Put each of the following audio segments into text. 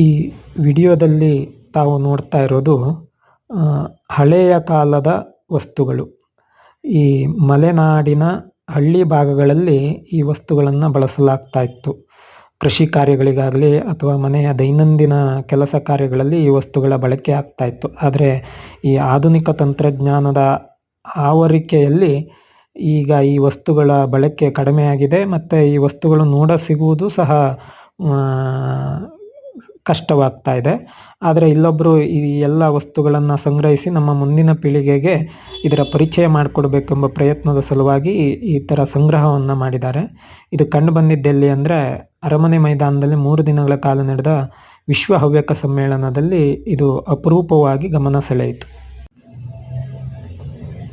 ಈ ವಿಡಿಯೋದಲ್ಲಿ ತಾವು ನೋಡ್ತಾ ಇರೋದು ಹಳೆಯ ಕಾಲದ ವಸ್ತುಗಳು. ಈ ಮಲೆನಾಡಿನ ಹಳ್ಳಿ ಭಾಗಗಳಲ್ಲಿ ಈ ವಸ್ತುಗಳನ್ನು ಬಳಸಲಾಗ್ತಾ ಇತ್ತು. ಕೃಷಿ ಕಾರ್ಯಗಳಿಗಾಗಲಿ ಅಥವಾ ಮನೆಯ ದೈನಂದಿನ ಕೆಲಸ ಕಾರ್ಯಗಳಲ್ಲಿ ಈ ವಸ್ತುಗಳ ಬಳಕೆ ಆಗ್ತಾ ಇತ್ತು. ಆದರೆ ಈ ಆಧುನಿಕ ತಂತ್ರಜ್ಞಾನದ ಆವರಿಕೆಯಲ್ಲಿ ಈಗ ಈ ವಸ್ತುಗಳ ಬಳಕೆ ಕಡಿಮೆಯಾಗಿದೆ, ಮತ್ತು ಈ ವಸ್ತುಗಳು ನೋಡ ಸಿಗುವುದು ಸಹ ಕಷ್ಟವಾಗ್ತಾ ಇದೆ ಆದರೆ ಇಲ್ಲೊಬ್ಬರು ಈ ಎಲ್ಲ ವಸ್ತುಗಳನ್ನು ಸಂಗ್ರಹಿಸಿ ನಮ್ಮ ಮುಂದಿನ ಪೀಳಿಗೆಗೆ ಇದರ ಪರಿಚಯ ಮಾಡಿಕೊಡ್ಬೇಕೆಂಬ ಪ್ರಯತ್ನದ ಸಲುವಾಗಿ ಈ- ಥರ ಸಂಗ್ರಹವನ್ನು ಮಾಡಿದ್ದಾರೆ. ಇದು ಕಂಡು ಬಂದಿದ್ದೆಲ್ಲಿ ಅಂದರೆ ಅರಮನೆ ಮೈದಾನದಲ್ಲಿ ಮೂರು ದಿನಗಳ ಕಾಲ ನಡೆದ ವಿಶ್ವ ಹವ್ಯಕ ಸಮ್ಮೇಳನದಲ್ಲಿ ಇದು ಅಪರೂಪವಾಗಿ ಗಮನ ಸೆಳೆಯಿತು.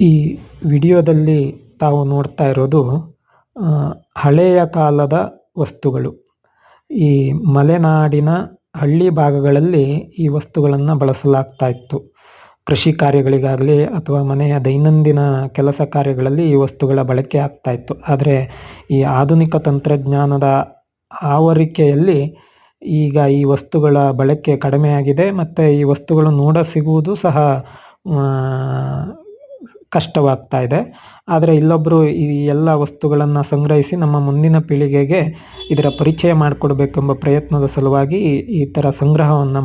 ಈ ವಿಡಿಯೋದಲ್ಲಿ ತಾವು ನೋಡ್ತಾ ಇರೋದು ಹಳೆಯ ಕಾಲದ ವಸ್ತುಗಳು. ಈ ಮಲೆನಾಡಿನ ಹಳ್ಳಿ ಭಾಗಗಳಲ್ಲಿ ಈ ವಸ್ತುಗಳನ್ನು ಬಳಸಲಾಗ್ತಾ ಇತ್ತು. ಕೃಷಿ ಕಾರ್ಯಗಳಿಗಾಗಲಿ ಅಥವಾ ಮನೆಯ ದೈನಂದಿನ ಕೆಲಸ ಕಾರ್ಯಗಳಲ್ಲಿ ಈ ವಸ್ತುಗಳ ಬಳಕೆ ಆಗ್ತಾ ಇತ್ತು. ಆದರೆ ಈ ಆಧುನಿಕ ತಂತ್ರಜ್ಞಾನದ ಆವರಿಕೆಯಲ್ಲಿ ಈಗ ಈ ವಸ್ತುಗಳ ಬಳಕೆ ಕಡಿಮೆಯಾಗಿದೆ. ಮತ್ತು ಈ ವಸ್ತುಗಳು ನೋಡ ಸಿಗುವುದು ಸಹ ಕಷ್ಟವಾಗ್ತಾ ಇದೆ ಆದರೆ ಇಲ್ಲೊಬ್ಬರು ಈ ಎಲ್ಲ ವಸ್ತುಗಳನ್ನು ಸಂಗ್ರಹಿಸಿ ನಮ್ಮ ಮುಂದಿನ ಪೀಳಿಗೆಗೆ ಇದರ ಪರಿಚಯ ಮಾಡಿಕೊಡ್ಬೇಕೆಂಬ ಪ್ರಯತ್ನದ ಸಲುವಾಗಿ ಈ- ಥರ ಸಂಗ್ರಹವನ್ನು